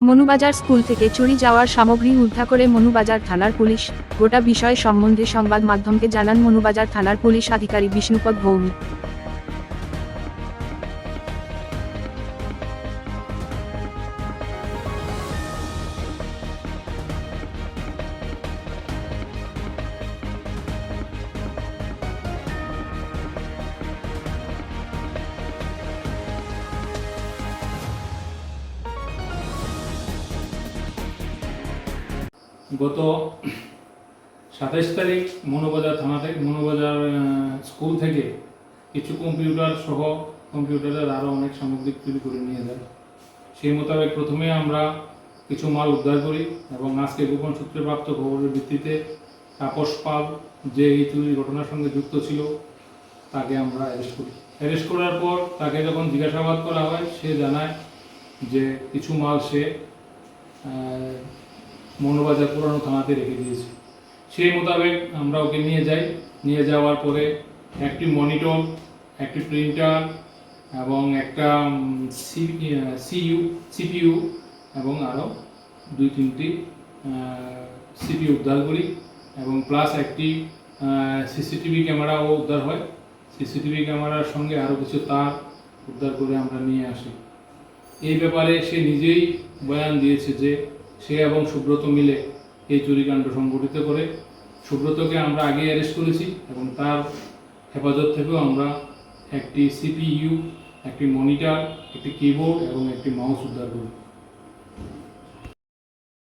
Manu Bazar school থেকে চুরি যাওয়ার সামগ্রী উদ্ধার করে মনুবাজার থানার পুলিশ। গোটা বিষয় সম্বন্ধে সংবাদ মাধ্যমকে জানান মনুবাজার থানার পুলিশ আধিকারিক বিষ্ণুপদ ভৌমিক। গত সাতাইশ তারিখ মনোবাজার থানা থেকে মনোবাজার স্কুল থেকে কিছু কম্পিউটার সহ কম্পিউটারের আরও অনেক সামগ্রী চুরি করে নিয়ে যায়। সেই মোতাবেক প্রথমে আমরা কিছু মাল উদ্ধার করি এবং আজকে গোপন সূত্রে প্রাপ্ত খবরের ভিত্তিতে তাপস পাল, যে এই চুরির ঘটনার সঙ্গে যুক্ত ছিল, তাকে আমরা অ্যারেস্ট করি। অ্যারেস্ট করার পর তাকে যখন জিজ্ঞাসাবাদ করা হয়, সে জানায় যে কিছু মাল সে মনোবাজার পুরানো থানাতে রেখে দিয়েছে। সেই মোতাবেক আমরা ওকে নিয়ে যাই। নিয়ে যাওয়ার পরে একটি মনিটর, একটি প্রিন্টার এবং একটা সিইউ, সিপিইউ এবং আরও দুই, তিনটি সিপি উদ্ধার করি এবং প্লাস একটি সিসিটিভি ক্যামেরাও উদ্ধার হয়। সিসিটিভি ক্যামেরার সঙ্গে আরও কিছু তার উদ্ধার করে আমরা নিয়ে আসি। এই ব্যাপারে সে নিজেই বয়ান দিয়েছে যে সে এবং সুব্রত মিলে এই চুরিকাণ্ড সংগঠিত করে। সুব্রতকে আমরা আগে অ্যারেস্ট করেছি এবং তার হেফাজত থেকেও আমরা একটি সিপিইউ একটি মনিটর একটি কিবোর্ড এবং একটি মাউস উদ্ধার করি।